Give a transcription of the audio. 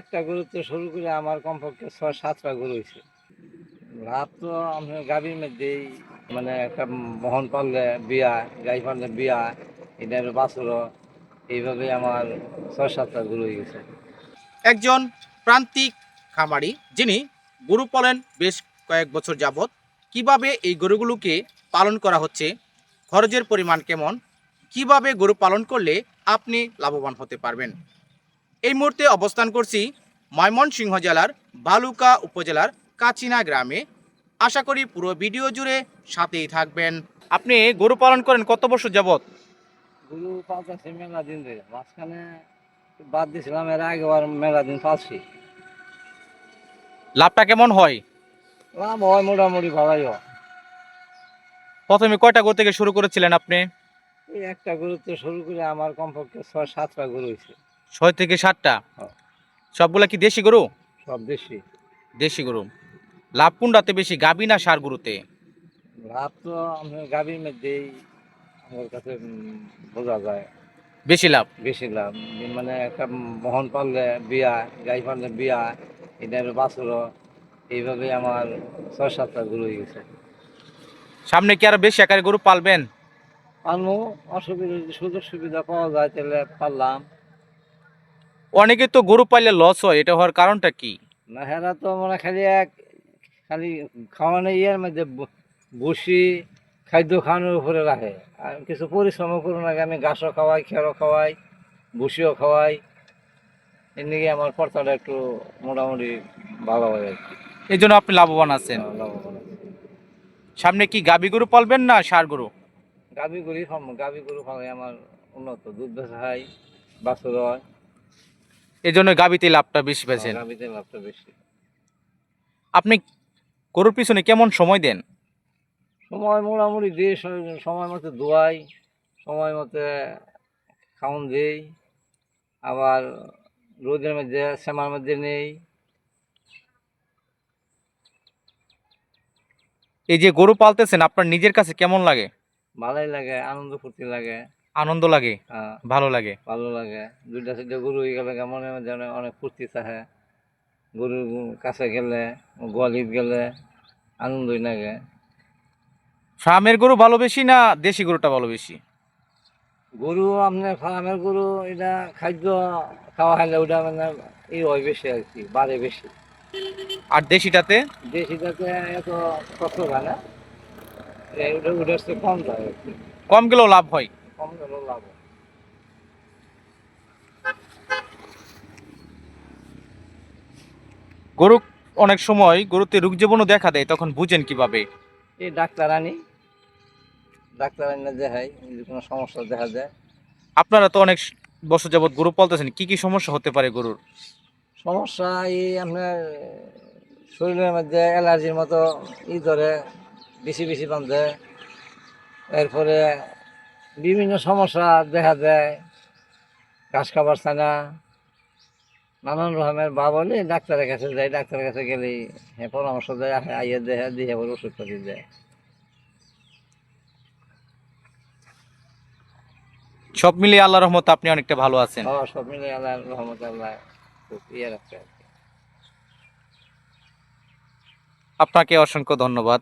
একটা গরু তো শুরু করে আমার কমপক্ষে ছয়, সাতটা গরু হয়েছে। লাভ তো আমি গাভীর মধ্যেই মানে একটা মহন পারলে বিয়া, গাই পারলে বিয়া এটার বাছুর এইভাবে আমার ছয়, সাতটা গরু হয়ে গেছে। একজন প্রান্তিক খামারি, যিনি গরু পালন বেশ কয়েক বছর যাবত কীভাবে এই গরুগুলোকে পালন করা হচ্ছে, খরচের পরিমাণ কেমন, কীভাবে গরু পালন করলে আপনি লাভবান হতে পারবেন? এই মুহূর্তে অবস্থান করছি ময়মনসিংহ জেলার বালুকা উপজেলার কাচিনা গ্রামে। আশা করি পুরো ভিডিও জুড়ে সাথেই থাকবেন। আপনি গরু পালন করেন কত বছর যাবত গরু পালতেছি মেলা দিন ধরে। মাঝখানে বাদ দিয়েছিলাম এর আগে আর মেলা দিন পালছি। লাভটা কেমন হয়? লাভ হয় মোটামুটি ভালোই হয়। প্রথমে কয়টা গরু থেকে শুরু করেছিলেন আপনি? এই একটা গরু তো শুরু করে আমার কমপক্ষে ছয় সাতটা গরু হয়েছে। ছয় থেকে সাতটা? হ্যাঁ। সবগুলা কি দেশি গরু? সব দেশি। দেশি গরু। লাভ কোনটাতে বেশি গাবি না সার গরুতে? লাভ তো আমি গাভীর মধ্যেই আমার কাছে বোঝা যায়। বেশি লাভ? বেশি লাভ। মানে একটা মোহন পারলে বিয়া গাই পারলে বিয়া এটার বাছুর এইভাবে আমার ছয় সাতটা গরু হয়ে গেছে। সামনে কি আরও বেশি আকারে গরু পালবেন? আনু অসুবিধা সুযোগ সুবিধা পাওয়া যায় তাহলে পারলাম অনেকে তো গরু পাইলে লস হয় এটা হওয়ার কারণটা কি? না হেরা তো মানে খালি এক খালি খাওয়ানো ইয়ের মধ্যে বসি খাদ্য খাওয়ানোর উপরে রাখে। আর কিছু পরিশ্রমও করো না আমি ঘাসও খাওয়াই খেরও খাওয়াই বসিও খাওয়াই। এদিকে আমার খরচাটা একটু মোটামুটি ভালো হয় আর কি। এই জন্য আপনি লাভবান আছেন। লাভবান সামনে কি গাবি গরু পালবেন না সার গরু? গাভী গরু গাভী গরু খাওয়াই আমার উন্নত দুধ বেচা খাই বাছুর হয়। এই জন্য গাবিতে লাভটা বেশি পেয়েছেন গাভীতে লাভটা বেশি। আপনি গরুর পিছনে কেমন সময় দেন? সময় মোটামুটি দিয়ে সময় মতো দোয়াই সময় মতো খাওন দেই আবার রোদের মধ্যে শ্যামার মধ্যে নেই। এই যে গরু পালতেছেন আপনার নিজের কাছে কেমন লাগে? ভালোই লাগে আনন্দ ফুর্তি লাগে। আনন্দ লাগে হ্যাঁ, ভালো লাগে। ভালো লাগে। দুইটা চারটা গরু হয়ে গেলে মনের মধ্যে অনেক- ফুর্তি থাকে গরুর কাছে গেলে গোয়ালিত গেলে আনন্দই লাগে। ফার্মের গরু ভালো বেশি না দেশি গরুটা ভালো বেশি? গরু আপনার ফার্মের গরু এটা খাদ্য খাওয়া হলে ওটা মানে ই হয় বেশি আর কি বাড়ে বেশি। আর দেশিটাতে? দেশিটাতে এত কষ্ট হয় না। ওটা কম কম গেলেও লাভ হয়। গেলেও লাভ গরু অনেক সময় গরুতে রোগ জীবাণু দেখা দেয় তখন বুঝেন কীভাবে? এই ডাক্তার আনি। ডাক্তার আনি দেখাই যদি কোনো সমস্যা দেখা যায়। আপনারা তো অনেক বছর যাবত গরু পালতেছেন কি কি সমস্যা হতে পারে গরুর? সমস্যা এই আপনার শরীরের মধ্যে অ্যালার্জির মতো ই ধরে বেশি বেশি বাঁধে। এরপরে বিভিন্ন সমস্যা দেখা দেয় ঘাস খাবার না নানান রকমের বা বলে ডাক্তারের কাছে যায় ডাক্তারের কাছে গেলেই হ্যাঁ পরামর্শ দেয় আইয়ে দেয় দিয়ে আবার ওষুধ পাতি দেয়। সব মিলিয়ে আল্লাহ রহমত আপনি অনেকটা ভালো আছেন। বাবা সব মিলে আল্লাহ রহমত আল্লাহ খুব ইয়ে রাখছে আপনাকে অসংখ্য ধন্যবাদ।